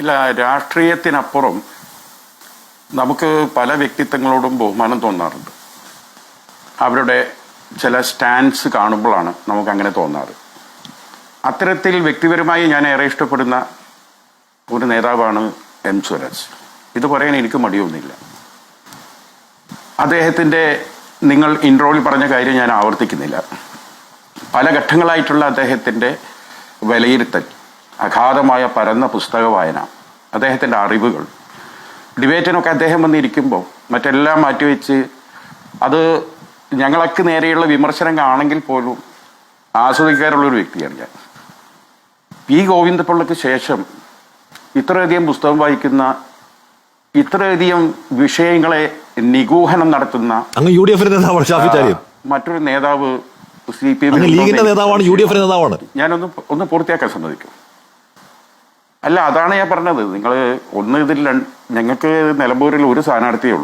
ഇല്ല രാഷ്ട്രീയത്തിനപ്പുറം നമുക്ക് പല വ്യക്തിത്വങ്ങളോടും ബഹുമാനം തോന്നാറുണ്ട്. അവരുടെ ചില സ്റ്റാൻഡ്സ് കാണുമ്പോഴാണ് നമുക്ക് അങ്ങനെ തോന്നാറ്. അത്തരത്തിൽ വ്യക്തിപരമായി ഞാൻ ഏറെ ഇഷ്ടപ്പെടുന്ന ഒരു നേതാവാണ് എം സ്വരാജ് ഇത് പറയാൻ എനിക്ക് മടിയൊന്നുമില്ല. അദ്ദേഹത്തിന്റെ നിങ്ങൾ ഇൻട്രോയിൽ പറഞ്ഞ കാര്യം ഞാൻ ആവർത്തിക്കുന്നില്ല. പല ഘട്ടങ്ങളായിട്ടുള്ള അദ്ദേഹത്തിന്റെ വിലയിരുത്തൽ അഗാധമായ പരന്ന പുസ്തക വായന അദ്ദേഹത്തിന്റെ അറിവുകൾ. ഡിബേറ്റിനൊക്കെ അദ്ദേഹം വന്നിരിക്കുമ്പോൾ മറ്റെല്ലാം മാറ്റിവെച്ച് അത് ഞങ്ങളൊക്കെ നേരെയുള്ള വിമർശനം കാണെങ്കിൽ പോലും ആസ്വദിക്കാറുള്ളൊരു വ്യക്തിയാണ് ഞാൻ. പി ഗോവിന്ദപിള്ളയ്ക്ക് ശേഷം ഇത്രയധികം പുസ്തകം വായിക്കുന്ന ഇത്രയധികം വിഷയങ്ങളെ നിഗൂഹനം നടത്തുന്ന അങ്ങ് യു ഡി എഫിന്റെ നേതാവാണ് ഷാഫി ചാരിയും. മറ്റൊരു നേതാവ് സി പി എം ലീഗിന്റെ നേതാവാണ് യു ഡി എഫിന്റെ നേതാവാണ്. ഞാനൊന്ന് ഒന്ന് പൂർത്തിയാക്കാൻ സമ്മതിക്കും. അല്ല അതാണ് ഞാൻ പറഞ്ഞത്. നിങ്ങൾ ഒന്ന് ഇതിൽ ഞങ്ങൾക്ക് നിലമ്പൂരിൽ ഒരു സ്ഥാനാർത്ഥിയേ ഉള്ളൂ.